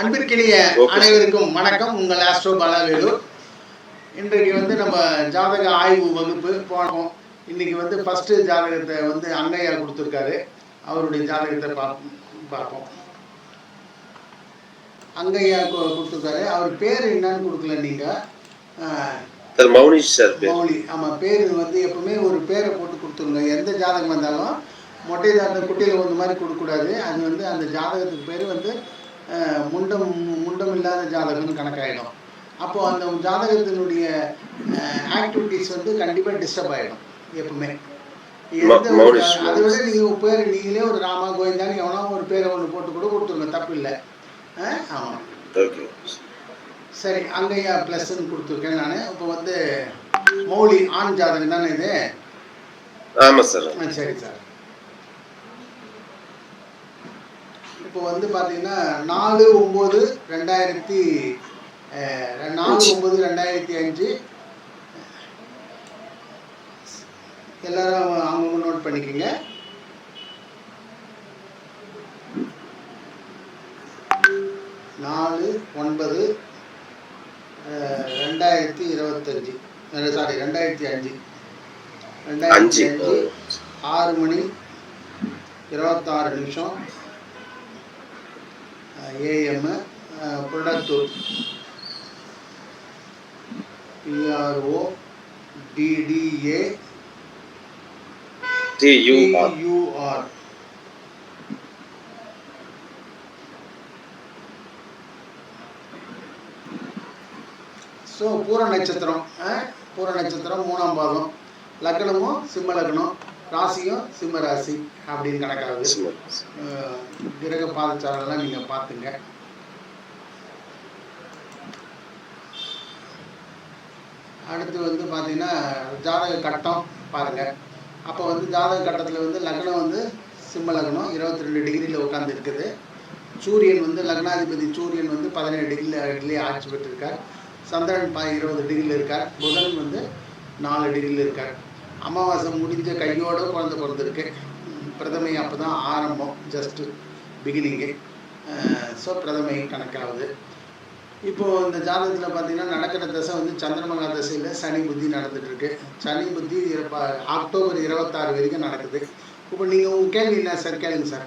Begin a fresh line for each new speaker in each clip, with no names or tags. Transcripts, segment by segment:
அன்பிற்கினிய அனைவருக்கும் வணக்கம். உங்கள் ஆஸ்ட்ரோ பாலாவேலு இன்றைக்கு வந்து நம்ம ஜாதக ஆய்வு வகுப்பு போனோம். இன்னைக்கு வந்து ஃபர்ஸ்ட் ஜாதகத்தை வந்து அங்கையா கொடுத்துருக்காரு. அவருடைய ஜாதகத்தை பார்ப்போம். பார்ப்போம் அங்கையா கொடுத்துருக்காரு. அவர் பேர் என்னன்னு கொடுக்கல நீங்கள்
சார் மௌனிஷ் சார்
மௌலி ஆமாம் பேர் வந்து எப்பவுமே ஒரு பேரை போட்டு கொடுத்துருங்க. எந்த ஜாதகம் வந்தாலும் மொட்டை ஜாதகம் குட்டியில் வந்த மாதிரி கொடுக்கக்கூடாது. அது வந்து அந்த ஜாதகத்துக்கு பேர் வந்து முண்டம் முண்டம் இல்லாத ஜாதகம்னு கணக்காயிடும். அப்போ அந்த ஜாதகத்தினுடைய ஆக்டிவிட்டிஸ் வந்து கண்டிப்பாக டிஸ்டர்ப் ஆகிடும் எப்பவுமே. எந்த ஒரு- அதை விட நீங்கள் பேர் நீங்களே ஒரு ராமா கோவிந்தான்னு எவனோ ஒரு பேரை ஒன்று போட்டு கூட கொடுத்துருங்க தப்பு இல்லை ஆமாம் சரி அங்கேயா ப்ளஸ்ன்னு கொடுத்துருக்கேன் நான். இப்போ வந்து மௌலி ஆண் ஜாதகம் தானே இது?
ஆமா சார்.
சரி சார். இப்போ வந்து பார்த்தீங்கன்னா நாலு ஒம்பது ரெண்டாயிரத்தி நாலு ஒம்பது ரெண்டாயிரத்தி அஞ்சு. எல்லாரும் அவங்க நோட் பண்ணிக்கோங்க. நாலு ஒன்பது ரெண்டாயிரத்தி இருபத்தஞ்சி. சாரி ரெண்டாயிரத்தி அஞ்சு. ரெண்டாயிரத்தி
அஞ்சு
ஆறு மணி இருபத்தாறு நிமிஷம். ஏஎம் புடத்தூர் பிஆர்ஓ டிடிஏ
டி யூ ஆர்
யூஆர் ஸோ பூர நட்சத்திரம் ஆ? பூர நட்சத்திரம் மூணாம் பாதம் லக்னமும் சிம்ம லக்னம் ராசியும் சிம்ம ராசி அப்படின்னு கணக்காகுது. கிரக பாதச்சாரெல்லாம் நீங்கள் பார்த்துங்க. அடுத்து வந்து பார்த்தீங்கன்னா ஜாதக கட்டம் பாருங்க. அப்போ வந்து ஜாதக கட்டத்தில் வந்து லக்னம் வந்து சிம்ம லக்னம் இருபத்தி ரெண்டு டிகிரியில் உட்காந்து இருக்குது. சூரியன் வந்து லக்னாதிபதி சூரியன் வந்து பதினேழு டிகிரியில் டிகிரி ஆட்சி பெற்றிருக்கார். சந்திரன் ப இருபது டிகிரியில் இருக்கார். புதன் வந்து நாலு டிகிரியில் இருக்கார். அமாவாசை முடிஞ்ச கையோட குழந்தை பிறந்திருக்கு. பிரதமை அப்போ தான் ஆரம்பம் ஜஸ்ட்டு பிகினிங்கு ஸோ பிரதமை கணக்காகுது இப்போது இந்த ஜாதகத்தில் பார்த்தீங்கன்னா நடக்கிற தசை வந்து சந்திரமகா தசையில் சனி புத்தி நடந்துட்டு இருக்கு சனி புத்தி அக்டோபர் இருபத்தாறு வரைக்கும் நடக்குது. இப்போ நீங்கள் உங்கள் கேள்வி என்ன சார்? கேளுங்க சார்.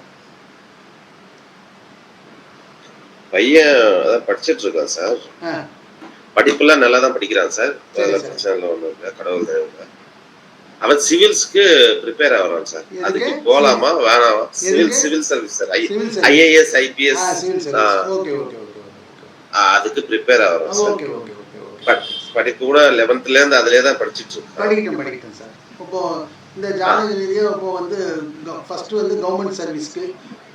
பையன் அதான் படிச்சிட்டு இருக்கான் சார்.
ஆ.
படிப்பெல்லாம் நல்லா தான் படிக்கிறான் சார். பிரச்சனை ஒன்றும் இல்லை. கடவுள் தயவுல. அவன் சிவில்ஸ்க்கு ப்ரிப்பேர் ஆகிறான் சார்? அதுக்கு போலாமா வேணாமா? Civil? Civil service sir. IAS IPS அதுக்கு ப்ரிப்பேர் ஆகிறான் sir.
Okay okay okay okay.
But படிப்பு கூட லெவன்த்ல இருந்து அதுலயே தான் படிச்சிட்டு இருக்கான்
படிக்கட்டும் படிக்கட்டும் சார். இப்போ இந்த ஜாதக ரீதியாக இப்போ வந்து ஃபர்ஸ்ட் வந்து கவர்மெண்ட் சர்வீஸ்க்கு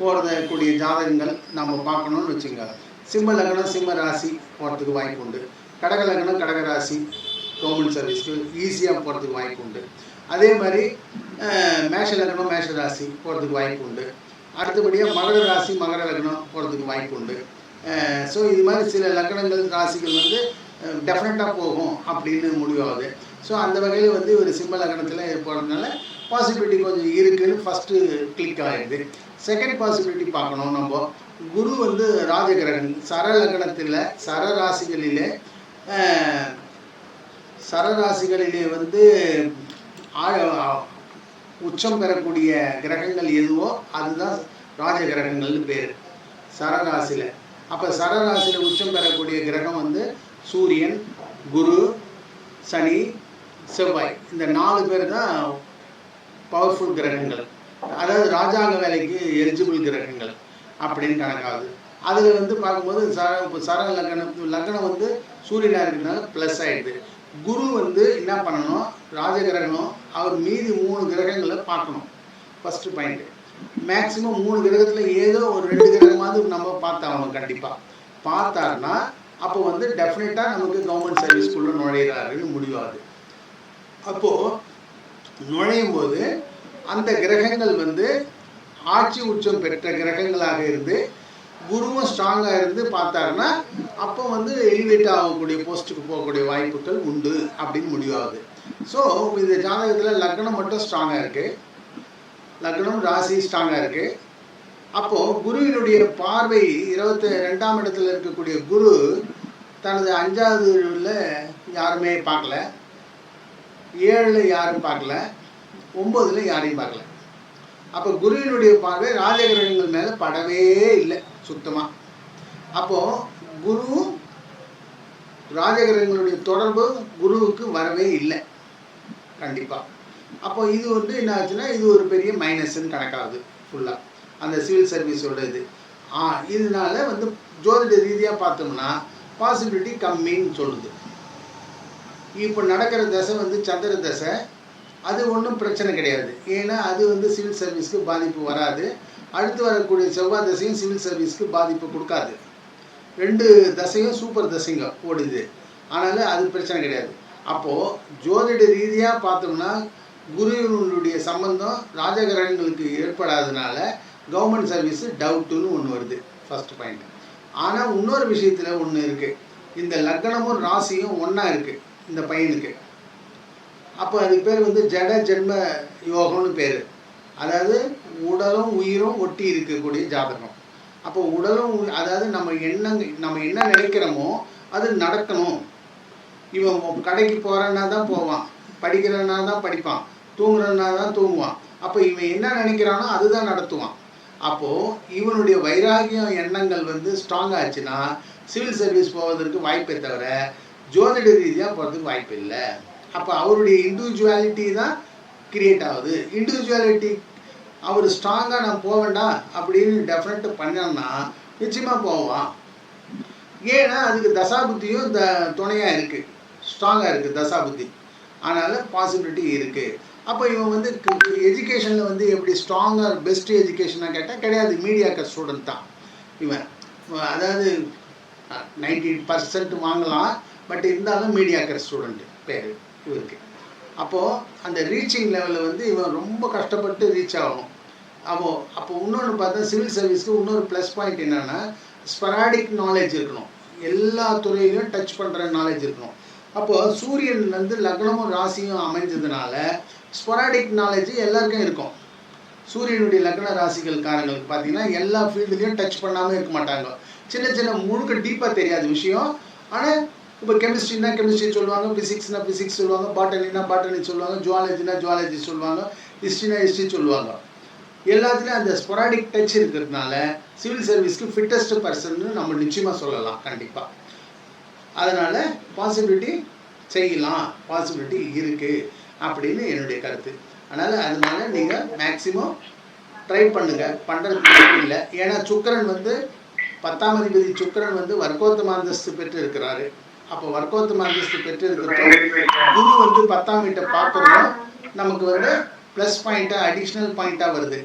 போகிறக்கூடிய ஜாதகங்கள் நம்ம பார்க்கணும்னு வச்சுங்க சிம்ம லக்னம் சிம்ம ராசி போகிறதுக்கு வாய்ப்பு உண்டு கடக லக்னம் கடக ராசி கவர்மெண்ட் சர்வீஸ்க்கு ஈஸியாக போகிறதுக்கு வாய்ப்பு உண்டு அதே மாதிரி மேஷ லக்னம் மேஷ ராசி போகிறதுக்கு வாய்ப்பு உண்டு. அடுத்தபடியாக மகர ராசி மகர லக்னம் போகிறதுக்கு வாய்ப்பு உண்டு. ஸோ இது மாதிரி சில லக்னங்கள் ராசிகள் வந்து டெஃபினட்டாக போகும் அப்படின்னு முடிவாகுது. ஸோ அந்த வகையில் வந்து ஒரு சிம்ம லக்னத்தில் போகிறதுனால பாசிபிலிட்டி கொஞ்சம் இருக்குன்னு ஃபஸ்ட்டு கிளிக் ஆகிடுது செகண்ட் பாசிபிலிட்டி பார்க்கணும் நம்ம. குரு வந்து ராஜகிரகன். சர லக்னத்தில் சர ராசிகளிலே சர ராசிகளிலே வந்து உச்சம் பெறக்கூடிய கிரகங்கள் எதுவோ அதுதான் ராஜ கிரகங்கள்னு பேர். சரராசியில். அப்போ சரராசியில் உச்சம் பெறக்கூடிய கிரகம் வந்து சூரியன் குரு சனி செவ்வாய். இந்த நாலு பேர் தான் பவர்ஃபுல் கிரகங்கள். அதாவது ராஜாங்க வேலைக்கு எலிஜிபிள் கிரகங்கள் அப்படின்னு கணக்காகுது. அதில் வந்து பார்க்கும்போது சர இப்போ சர லக்னம் லக்னம் வந்து சூரியனாக இருக்கிறதுனால ப்ளஸ் ஆகிடுது குரு வந்து என்ன பண்ணணும்? ராஜகிரகம் அவர் மீதி மூணு கிரகங்களை பார்க்கணும். ஃபஸ்ட்டு பாயிண்ட்டு மேக்ஸிமம் மூணு கிரகத்தில் ஏதோ ஒரு ரெண்டு கிரகமாவது நம்ம பார்த்தாகணும் கண்டிப்பாக பார்த்தாருன்னா அப்போ வந்து டெஃபினட்டாக நமக்கு கவர்மெண்ட் சர்வீஸ்க்குள்ளே நுழையிறாருன்னு முடிவாகுது அப்போது நுழையும் போது அந்த கிரகங்கள் வந்து ஆட்சி உச்சம் பெற்ற கிரகங்களாக இருந்து குருவும் ஸ்ட்ராங்காக இருந்து பார்த்தாருன்னா அப்போ வந்து எலிவேட் ஆகக்கூடிய போஸ்ட்டுக்கு போகக்கூடிய வாய்ப்புகள் உண்டு அப்படின்னு முடிவாகுது. ஸோ இந்த ஜாதகத்தில் லக்னம் மட்டும் ஸ்ட்ராங்காக இருக்குது லக்னம் ராசி ஸ்ட்ராங்காக இருக்குது அப்போது குருவினுடைய பார்வை இருபத்தி ரெண்டாம் இடத்துல இருக்கக்கூடிய குரு தனது அஞ்சாவதுல யாருமே பார்க்கல. ஏழில் யாரும் பார்க்கல. ஒம்போதில் யாரையும் பார்க்கல. அப்போ குருவினுடைய பார்வை ராஜகிரகங்கள் மேலே படவே இல்லை. சுத்தமாக அப்போ குரு ராஜகிரகங்களுடைய தொடர்பு குருவுக்கு வரவே இல்லை. கண்டிப்பாக அப்போ இது வந்து என்ன ஆச்சுன்னா இது ஒரு பெரிய மைனஸ்ன்னு கணக்காகுது ஃபுல்லாக அந்த சிவில் சர்வீஸோட இது. ஆ இதனால வந்து ஜோதிட ரீதியாக பார்த்தோம்னா பாசிபிலிட்டி கம்மின்னு சொல்லுது. இப்போ நடக்கிற தசை வந்து சந்திர தசை அது ஒன்றும் பிரச்சனை கிடையாது. ஏன்னா அது வந்து சிவில் சர்வீஸ்க்கு பாதிப்பு வராது. அடுத்து வரக்கூடிய செவ்வாய் தசையும் சிவில் சர்வீஸ்க்கு பாதிப்பு கொடுக்காது. ரெண்டு தசையும் சூப்பர் தசைங்க ஓடுது. அதனால் அது பிரச்சனை கிடையாது. அப்போது ஜோதிட ரீதியாக பார்த்தோம்னா குருவினுடைய சம்பந்தம் ராஜகிரகங்களுக்கு ஏற்படாதனால கவர்மெண்ட் சர்வீஸ் டவுட்டுன்னு ஒன்று வருது. ஃபர்ஸ்ட் பாயிண்ட் ஆனால் இன்னொரு விஷயத்தில் ஒன்று இருக்குது இந்த லக்னமும் ராசியும் ஒன்றா இருக்குது இந்த பையனுக்கு. அப்போ அதுக்கு பேர் வந்து ஜட ஜென்ம யோகம்னு பேர். அதாவது உடலும் உயிரும் ஒட்டி இருக்கக்கூடிய ஜாதகம். அப்போ உடலும் அதாவது நம்ம எண்ணங்க நம்ம என்ன நினைக்கிறோமோ அது நடக்கணும். இவன் கடைக்கு போகிறன்னா தான் போவான். படிக்கிறன்னா தான் படிப்பான். தூங்குறன்னா தான் தூங்குவான். அப்போ இவன் என்ன நினைக்கிறானோ அதுதான் நடத்துவான். அப்போது இவனுடைய வைராகியம் எண்ணங்கள் வந்து ஸ்ட்ராங் ஆச்சுன்னா சிவில் சர்வீஸ் போவதற்கு வாய்ப்பே தவிர ஜோதிட ரீதியாக போகிறதுக்கு வாய்ப்பு இல்லை அப்போ அவருடைய இண்டிவிஜுவாலிட்டி தான் கிரியேட் ஆகுது. இண்டிவிஜுவாலிட்டி அவர் ஸ்ட்ராங்காக நான் போவேண்டா அப்படின்னு டெஃபினட் பண்ணோம்னா நிச்சயமாக போவான். ஏன்னா அதுக்கு தசாபுத்தியும் த துணையாக இருக்குது ஸ்ட்ராங்காக இருக்குது தசாபுத்தி. அதனால் பாசிபிலிட்டி இருக்குது அப்போ இவன் வந்து எஜுகேஷனில் வந்து எப்படி ஸ்ட்ராங்காக பெஸ்ட் எஜுகேஷனாக கேட்டால் கிடையாது. மீடியாக்கர் ஸ்டூடெண்ட் தான். இவன் அதாவது நைன்டி பர்சன்ட் வாங்கலாம். பட் இருந்தாலும் மீடியாக்கர் ஸ்டூடெண்ட்டு பேர் இவருக்கு. அப்போது அந்த ரீச்சிங் லெவலில் வந்து இவன் ரொம்ப கஷ்டப்பட்டு ரீச் ஆகணும் அப்போ அப்போ இன்னொன்று பார்த்தா சிவில் சர்வீஸ்க்கு இன்னொரு ப்ளஸ் பாயிண்ட் என்னென்னா ஸ்பராடிக் நாலேஜ் இருக்கணும். எல்லா துறையிலையும் டச் பண்ணுற நாலேஜ் இருக்கணும். அப்போது சூரியன் வந்து லக்னமும் ராசியும் அமைஞ்சதுனால ஸ்பொராடிக் நாலேஜ் எல்லாருக்கும் இருக்கும். சூரியனுடைய லக்ன ராசிகள் காரங்களுக்கு பார்த்தீங்கன்னா எல்லா ஃபீல்டுலேயும் டச் பண்ணாமல் இருக்க மாட்டாங்க. சின்ன சின்ன முழுக்க டீப்பாக தெரியாத விஷயம். ஆனால் இப்போ கெமிஸ்ட்ரினா கெமிஸ்ட்ரி சொல்லுவாங்க ஃபிசிக்ஸ்னா ஃபிசிக்ஸ் சொல்லுவாங்க பாட்டனினா பாட்டனி சொல்லுவாங்க ஜுவாலஜினா ஜுவாலஜி சொல்லுவாங்க ஹிஸ்ட்ரினா ஹிஸ்ட்ரி சொல்லுவாங்க. எல்லாத்துலேயும் அந்த ஸ்பொராடிக் டச் இருக்கிறதுனால சிவில் சர்வீஸ்க்கு ஃபிட்டஸ்ட் பர்சன் நம்ம நிச்சயமாக சொல்லலாம் கண்டிப்பாக அதனால் பாசிபிலிட்டி செய்யலாம் பாசிபிலிட்டி இருக்குது அப்படின்னு என்னுடைய கருத்து. அதனால் அதனால நீங்கள் மேக்சிமம் ட்ரை பண்ணுங்கள் பண்ணுறதுக்கு இல்லை. ஏன்னா சுக்கரன் வந்து பத்தாம் அதிபதி சுக்கிரன் வந்து வர்க்கோத்தம அந்தஸ்து பெற்று இருக்கிறாரு அப்போ வர்க்கோத்தம அந்தஸ்து பெற்று இருக்கிறோம் குரு வந்து பத்தாம் வீட்டை பார்க்குறோம் நமக்கு வந்து ப்ளஸ் பாயிண்ட்டாக அடிஷ்னல் பாயிண்ட்டாக வருது.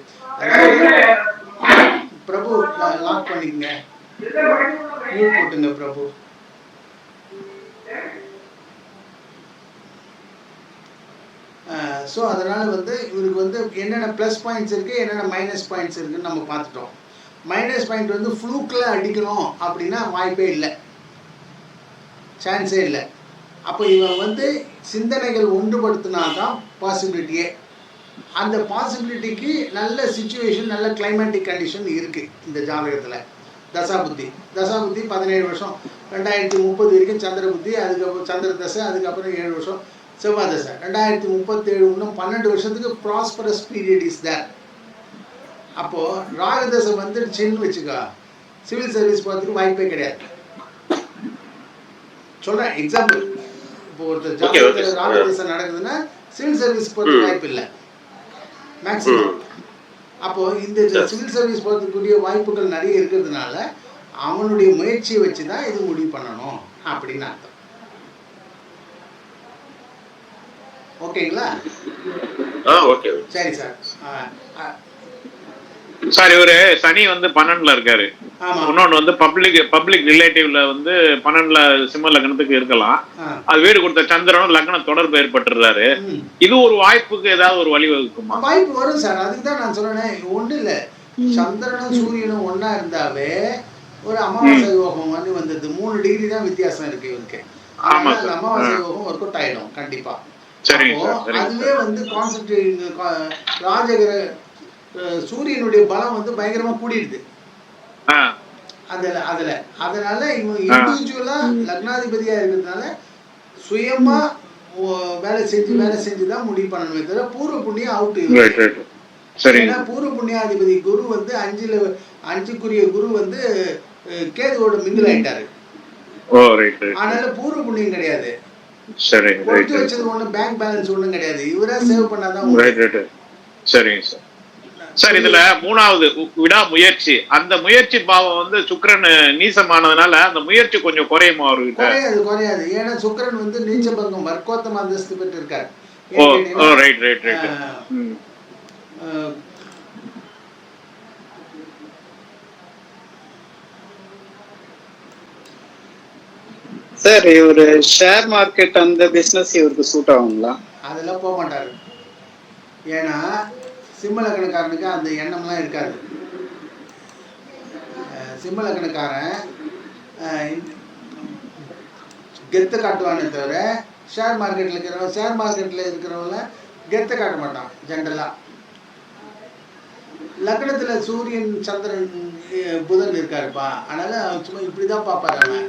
பிரபு லாக் பண்ணிக்கங்க. மியூட் போட்டுங்க பிரபு. ஸோ அதனால் வந்து இவருக்கு வந்து என்னென்ன ப்ளஸ் பாயிண்ட்ஸ் இருக்குது என்னென்ன மைனஸ் பாயிண்ட்ஸ் இருக்குதுன்னு நம்ம பார்த்துட்டோம். மைனஸ் பாயிண்ட் வந்து ஃப்ளூக்கில் அடிக்கணும் அப்படின்னா வாய்ப்பே இல்லை. சான்ஸே இல்லை. அப்போ இவன் வந்து சிந்தனைகள் ஒன்றுபடுத்தினா தான் பாசிபிலிட்டியே அந்த பாசிபிலிட்டிக்கு நல்ல சுச்சுவேஷன் நல்ல கிளைமேட்டிக் கண்டிஷன் இருக்குது இந்த ஜாதகத்தில். தசாபுத்தி. தசாபுத்தி பதினேழு வருஷம். ரெண்டாயிரத்தி முப்பது வரைக்கும் சந்திர புத்தி அதுக்கப்புறம் சந்திர தசை அதுக்கப்புறம் ஏழு வருஷம் செவ்வாய் தசை. ரெண்டாயிரத்தி முப்பத்தேழு இன்னும் பன்னெண்டு வருஷத்துக்கு ப்ராஸ்பரஸ் பீரியட் இஸ் தேர் அப்போது ராகதசை வந்துடுச்சுன்னு வச்சுக்கோ சிவில் சர்வீஸ் போகிறதுக்கு வாய்ப்பே கிடையாது. சொல்கிறேன் எக்ஸாம்பிள் இப்போ ஒருத்தர் ஜாதகத்தில். ராகதசை நடக்குதுன்னா சிவில் சர்வீஸ் போகிறதுக்கு. வாய்ப்பு இல்லை மேக்ஸிமம் அப்போ இந்த. சிவில் சர்வீஸ் போகிறதுக்குரிய வாய்ப்புகள் நிறைய இருக்கிறதுனால அவனுடைய முயற்சியை வச்சு தான் இது முடிவு பண்ணணும் அப்படின்னு அர்த்தம். ஓகேங்களா? சரி சார்.
சார் இவரு சனி வந்து பன்னெண்டுல இருக்காரு.
ஆமா.
இன்னொன்னு வந்து பப்ளிக் பப்ளிக் ரிலேட்டிவ்ல வந்து பன்னெண்டுல சிம்ம லக்னத்துக்கு இருக்கலாம். அது வீடு கொடுத்த சந்திரனும் லக்ன தொடர்பு ஏற்பட்டுறாரு. இது ஒரு வாய்ப்புக்கு ஏதாவது ஒரு வழி வகுக்குமா?
வாய்ப்பு வரும் சார். அதுக்கு தான் நான் சொல்றேனே ஒன்றும் இல்லை. சந்திரனும் சூரியனும் ஒண்ணா இருந்தாவே ஒரு அமாவாசை யோகம் வந்து வந்தது. மூணு டிகிரி தான் வித்தியாசம் இருக்கு இவருக்கு.
ஆமா.
அமாவாசை. யோகம் ஒர்க் அவுட் ஆயிடும் கண்டிப்பா. அதுவே வந்து கான்சென்ட்ரேட் ராஜகிர சூரியனுடைய பலம் வந்து பயங்கரமா கூடிடுது. அதுல அதுல. அதனால இவங்க இண்டிவிஜுவலா லக்னாதிபதியா இருக்கிறதுனால சுயமா வேலை செஞ்சு வேலை செஞ்சு தான் முடிவு பண்ணணுமே தவிர பூர்வ புண்ணியம் அவுட்
ரைட் ரைட் சரிங்க
ஏன்னா பூர்வ புண்ணியாதிபதி குரு வந்து அஞ்சுல அஞ்சுக்குரிய குரு வந்து கேதுவோட மிங்கில் ஆயிட்டாரு.
ஓ ரைட் ரைட்
அதனால பூர்வ புண்ணியம் கிடையாது. கொடுத்து வச்சது ஒண்ணும் பேங்க் பேலன்ஸ் ஒண்ணும் கிடையாது. இவரா சேவ் பண்ணாதான் உண்டு.
ரைட் ரைட் சரிங்க சார் சார் இதுல மூணாவது வி- விடாமுயற்சி. அந்த முயற்சி பாவம் வந்து சுக்கிரன் நீசமானதுனால அந்த முயற்சி கொஞ்சம் குறையுமா அவர்கிட்ட?
குறையாது குறையாது. ஏன்னா சுக்கிரன் வந்து நீச்சபங்கம் வர்க்கோத்தம அந்தஸ்து பெற்று இருக்காரு
ரைட் ரைட் ரைட்
சார் இவரு ஷேர் மார்க்கெட் அந்த பிசினஸ் இவருக்கு சூட் ஆகுங்களா?
அதெல்லாம் போக மாட்டாரு. ஏன்னா சிம்மலக்கணக்காரனுக்கு அந்த எண்ணம்லாம் இருக்காது. சிம்மலக்கணக்காரன் கெத்து காட்டுவானே தவிர ஷேர் மார்க்கெட்டில் இருக்கிறவன் ஷேர் மார்க்கெட்டில் இருக்கிறவங்கள கெத்து காட்ட மாட்டான் ஜென்ரலாக லக்னத்தில் சூரியன் சந்திரன் புதன் இருக்காருப்பா. அதனால் அவன் சும்மா இப்படி தான் பார்ப்பாரு அவன்.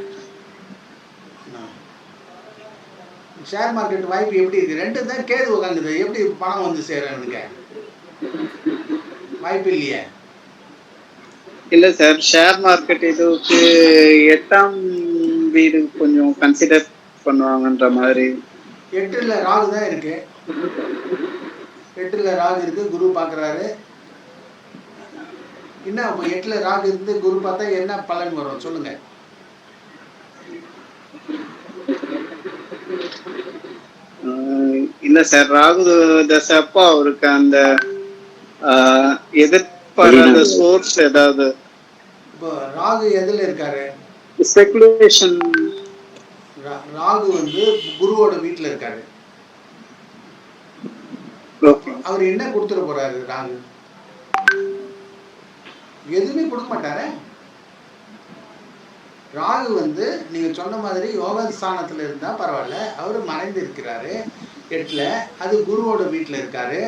ஷேர் மார்க்கெட் வாய்ப்பு எப்படி இருக்குது ரெண்டு தான் கேது உட்காந்துது எப்படி பணம் வந்து சேரும் வாய்ப்பு இல்லையே?
இல்ல சார் ஷேர் மார்க்கெட் இதுக்கு எட்டாம் வீடு கொஞ்சம் கன்சிடர் பண்ணுவாங்கன்ற மாதிரி.
எட்டுல ராகு தான் இருக்கு. எட்டுல ராகு இருக்கு குரு பார்க்கறாரு என்ன எட்டுல ராகு இருந்து குரு பார்த்தா என்ன பலன் வரும்? சொல்லுங்க.
இல்ல சார் ராகு தசை அப்போ அவருக்கு அந்த எதிர்பாராத சோர்ஸ் ஏதாவது?
ராகு எதுல இருக்காரு?
ஸ்பெகுலேஷன்
ராகு வந்து குருவோட வீட்டுல இருக்காரு.
ஓகே
அவர் என்ன கொடுத்துட போறாரு ராகு? எதுவுமே கொடுக்க மாட்டாரே. ராகு வந்து நீங்க சொன்ன மாதிரி யோக ஸ்தானத்துல இருந்தா பரவாயில்ல. அவர் மறைந்து இருக்கிறாரு. எட்டுல அது குருவோட வீட்டுல இருக்காரு.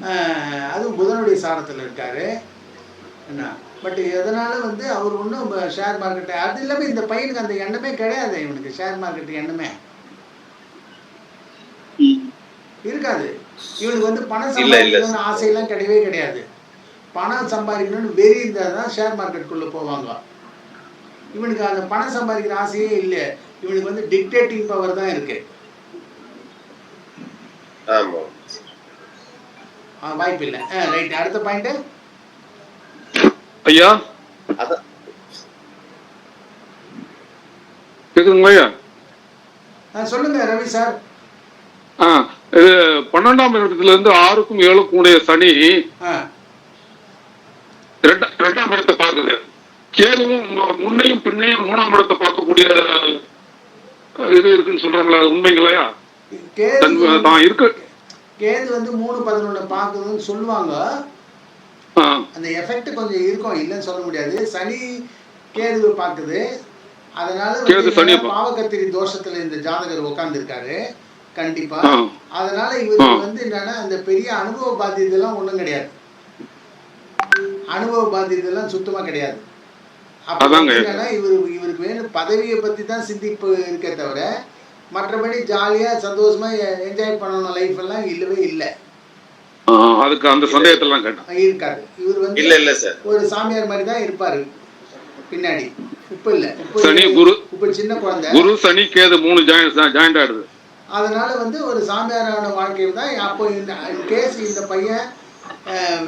ஆஹ் அது புதனுடைய சாரத்துல இருக்காரு. என்ன? பட் எதனால வந்து அவர் ஒன்றும் ஷேர் மார்க்கெட் அது இல்லாமல் இந்த பையனுக்கு அந்த எண்ணமே கிடையாது இவனுக்கு ஷேர் மார்க்கெட் எண்ணமே. இருக்காது. இவனுக்கு வந்து பணம். சம்பாதிக்கணும்னு ஆசையெல்லாம் கிடையவே கிடையாது. பணம் சம்பாதிக்கணும்னு வெறி இருந்தால் தான் ஷேர் மார்க்கெட்டுக்குள்ளே போவாங்க இவனுக்கு அந்த பணம் சம்பாதிக்கிற ஆசையே இல்லை. இவனுக்கு வந்து டிக்டேட்டிங் பவர் தான் இருக்கு.
ஆமா.
ஆ, வாய்ப்பு இல்லை. ரைட் அடுத்த பாயிண்ட்
ஐயா? கேக்குதுங்களா
சொல்லுங்க ரவி சார்
ஆ இது பன்னெண்டாம் இடத்துல இருந்து ஆறுக்கும் ஏழுக்கும் உடைய சனி ரெண்டாம் இடத்தை பார்க்குது. கேதுவும் முன்னையும் பின்னையும் மூணாம் இடத்தை பார்க்கக்கூடிய இது இருக்குன்னு சொல்றாங்களா? அது உண்மைங்களா தன்
கேது
தான் இருக்கு.
கேது வந்து மூணு பதினொன்று பார்க்குதுன்னு சொல்லுவாங்க. அந்த எஃபெக்ட் கொஞ்சம் இருக்கும் இல்லைன்னு சொல்ல முடியாது. சனி கேதுவை பார்க்குது அதனால
கேது
பாவகத்திரி தோஷத்துல இந்த ஜாதகர் உட்கார்ந்துருக்காரு கண்டிப்பா.
ஆ.
அதனால இவருக்கு. வந்து என்னன்னா அந்த பெரிய அனுபவ பாத்தியதெல்லாம் ஒண்ணும் கிடையாது. அனுபவ பாத்தியதெல்லாம் சுத்தமா கிடையாது. அப்ப என்னன்னா இவரு இவருக்கு வேணும் பதவியை பத்தி தான் சிந்திப்பு இருக்கே தவிர மற்றபடி ஜாலியா சந்தோஷமா என்ஜாய் பண்ணணும். லைஃப் எல்லாம் இல்லவே இல்லை.
அதுக்கு அந்த சந்தேகத்தெல்லாம் கேட்டேன்
இருக்காது. இவர் வந்து
இல்ல இல்ல சார்.
ஒரு சாமியார் மாதிரி தான் இருப்பாரு. பின்னாடி. இப்ப இல்ல.
சனி, குரு.
இப்ப சின்ன குழந்தை.
குரு சனி கேது மூணு ஜாயின் ஜாயிண்ட் ஆயிடுது.
அதனால வந்து ஒரு சாமியாரான வாழ்க்கையில் தான் அப்போ இந்த கேஸ் இந்த பையன்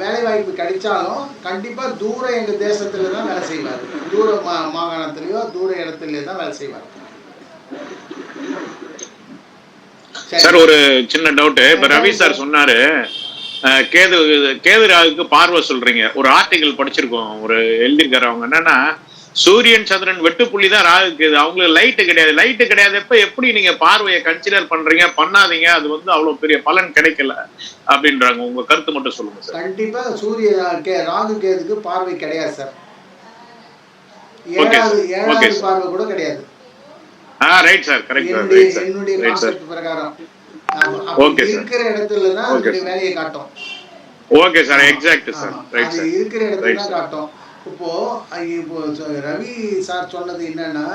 வேலை வாய்ப்பு கிடைச்சாலும் கண்டிப்பா தூர எங்க தேசத்துல தான் வேலை செய்வார். தூர மா மாகாணத்திலயோ தூர இடத்துலயோ தான் வேலை செய்வார். சரி.
ஒரு சின்ன டவுட் இப்ப ரவி சார் சொன்னாரு கேது கேது ராகுக்கு பார்வை சொல்றீங்க. ஒரு ஆர்டிகல் படிச்சிருக்கோம் ஒரு எழுதியிருக்காரு அவங்க. என்னன்னா சூரியன் சந்திரன் வெட்டுப்புள்ளி தான் ராகு கேது. அவங்களுக்கு லைட்டு கிடையாது. லைட்டு கிடையாது எப்ப எப்படி நீங்க பார்வையை கன்சிடர் பண்றீங்க பண்ணாதீங்க? அது வந்து அவ்வளவு பெரிய பலன் கிடைக்கல அப்படின்றாங்க. உங்க கருத்து மட்டும் சொல்லுங்க சார்.
கண்டிப்பா சூரிய ராகு கேதுக்கு பார்வை கிடையாது சார். ஏழாவது. பார்வை கூட கிடையாது.
ஆ right sir correct sir right sir
என்னுடைய
சார்
கான்செப்ட் பிரகாரம்.
Okay, sir.
இருக்கிற இடத்துல தான்
sir.
வேலையை காட்டும்.
Okay sir exact sir. Right
அது
சார்
இருக்கிற இடத்துல தான். காட்டும். இப்போ இப்போ ரவி சார் சொன்னது என்னன்னா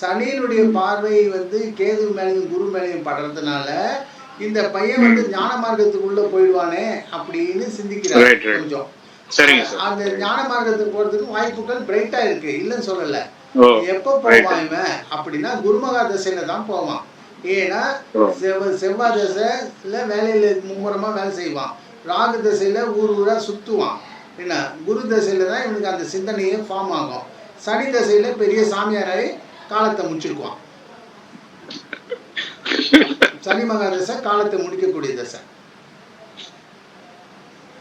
சனியினுடைய பார்வை வந்து கேது மேலையும் குரு மேலையும் படுறதுனால இந்த பையன் வந்து ஞான மார்க்கத்துக்குள்ள போயிடுவானே அப்படின்னு சிந்திக்கிறார். கொஞ்சம்.
சரிங்க சார்
அந்த ஞான மார்க்கத்துக்கு போறதுக்கு வாய்ப்புகள் பிரைட்டா இருக்கு. இல்லைன்னு சொல்லல. எப்போ போவான் இவன்? அப்படின்னா குருமகா தசையில தான் போவான். ஏன்னா
ஓ.
செவ்வ செவ்வாய் தசைல வேலையில மும்முரமா வேலை செய்வான். ராகு தசையில ஊர் ஊரா சுத்துவான். என்ன? குரு தசையில தான் இவனுக்கு அந்த சிந்தனையே ஃபார்ம் ஆகும். சனி தசையில பெரிய சாமியாராய் காலத்தை முடிச்சிருக்குவான். சனி மகா தசை காலத்தை முடிக்கக்கூடிய தசை.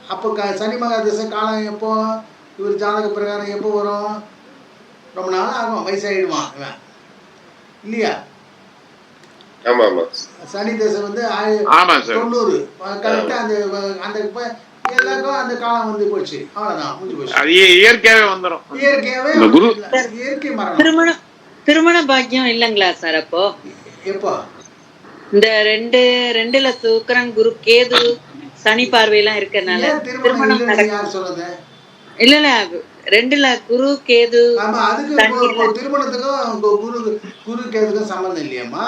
அப்போ சனி மகா தசை காலம் எப்போ? இவர் ஜாதக பிரகாரம் எப்போ வரும்? ரொம்ப நாள் ஆகும் வயசாயிடுவான் இவன். இல்லையா? சனி தசை வந்து தொண்ணூறு. கரெக்டாக அந்த அந்த இப்ப எல்லாருக்கும் அந்த காலம் வந்து போச்சு. அவ்வளோதான் முடிஞ்சு போச்சு.
இயற்கையாவே வந்துரும்.
இயற்கையாவே
இந்த குரு-
இல்ல, இயற்கை மரணம்.
திருமணம் திருமண பாக்கியம் இல்லைங்களா சார் அப்போ?
எப்போ?
இந்த ரெண்டு ரெண்டுல சுக்கிரன் குரு கேது சனி பார்வையெல்லாம் இருக்கறனால
ஏன் திருமணம் யார் சொல்றது?
இல்ல இல்ல ரெண்டுல குரு கேது
திருமணத்துக்கும் குரு குரு கேதுக்கும் சம்மந்தம் இல்லையாம்மா?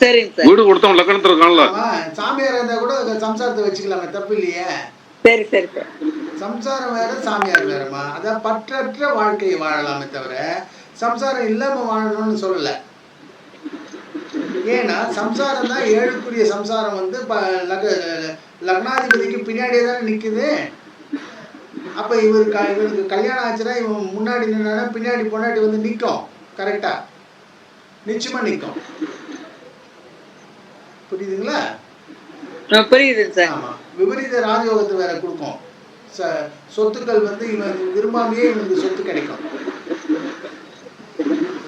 சரிங்க சார்.
வீடு கொடுத்தவன் லக்கணத்துல இருக்கான்ல.
ஆமா சாமியார் இருந்தா கூட சம்சாரத்தை வச்சுக்கலாமே தப்பு இல்லையே?
சரி சரி சார்.
சம்சாரம் வேற சாமியார் வேறம்மா. அதான் பற்றற்ற வாழ்க்கையை வாழலாமே தவிர சம்சாரம் இல்லாம வாழணும்னு சொல்லல. ஏன்னா சம்சாரம் தான் ஏழுக்குரிய சம்சாரம் வந்து லக்னாதிபதிக்கு பின்னாடியே தானே நிக்குது. அப்ப இவர் க இவருக்கு கல்யாணம் ஆச்சுன்னா இவன் முன்னாடி நின்னா பின்னாடி பொன்னாடி வந்து நிற்கும் கரெக்டா நிச்சயமா நிற்கும் புரியுதுங்களா?
ஆ, புரியுதுங்க சார்.
ஆமா. விபரீத ராஜயோகத்தை வேற கொடுக்கும். ச- சொத்துக்கள் வந்து இவன் விரும்பாமையே இவனுக்கு சொத்து கிடைக்கும்.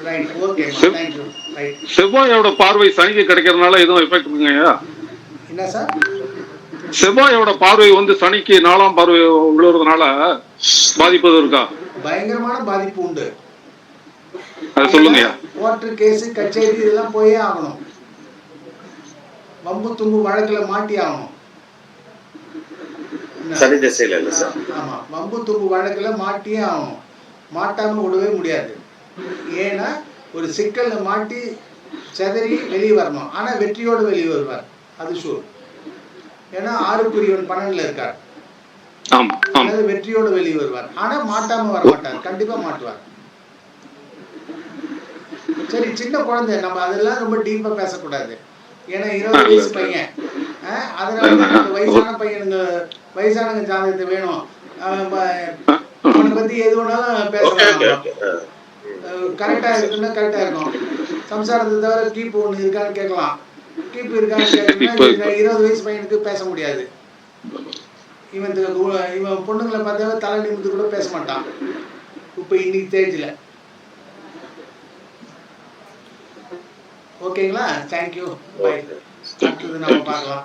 ரைட் ஓகே
சரி.
தேங்க்யூ ரைட்
செவ்வாயோட பார்வை சனிக்கு கிடைக்கிறதுனால எதுவும் எஃபெக்ட் இருக்குங்கய்யா
என்ன சார்?
செவ்வாயோட பார்வை வந்து சனிக்கு நாலாம் பார்வை விழுறதுனால பாதிப்பு எதுவும் இருக்கா?
பயங்கரமான பாதிப்பு உண்டு.
அது சொல்லுங்கய்யா.
கோர்ட்டு கேஸு கச்சேரி இதெல்லாம் போயே ஆகணும். வம்பு தும்பு வழக்குல மாட்டி ஆகணும்?
சனி திசையில இல்ல சார்.
ஆமா. வம்பு தும்பு வழக்குல மாட்டியே ஆகணும். மாட்டாம விடவே முடியாது. ஏன்னா ஒரு சிக்கல்ல மாட்டி செதறி வெளியே வரணும். ஆனா வெற்றியோடு வெளியே வருவார். அது ஷூர் ஏன்னா ஆறுக்குரியவன் பன்னெண்டுல இருக்கார்.
ஆமா ஆமா.
அதாவது வெற்றியோடு வெளியே வருவார் ஆனா மாட்டாம வர மாட்டார் கண்டிப்பா மாட்டுவார். சரி சின்ன குழந்தை நம்ம அதெல்லாம் ரொம்ப டீப்பா பேசக்கூடாது. ஏன்னா இருபது வயசு பையன். ஆஹ் அதனால வயசான பையனுங்க வயசானவங்க ஜாதகத்தை வேணும். அவன் பத்தி எது வேணாலும் பேசலாம். கரெக்டா இருக்குன்னா கரெக்டா இருக்கும். சம்சாரத்தை தவிர கீப்பு ஒண்ணு இருக்கான்னு கேட்கலாம். இருபது வயசு பையனுக்கு பேச முடியாது. இவன் இவன் பொண்ணுங்களை பார்த்தாவே தலை நிமிந்து கூட பேச மாட்டான். இப்போ இன்னைக்கு தேஜில் ஓகேங்களா? தேங்க்யூ பை அடுத்தது நம்ம பார்க்கலாம்.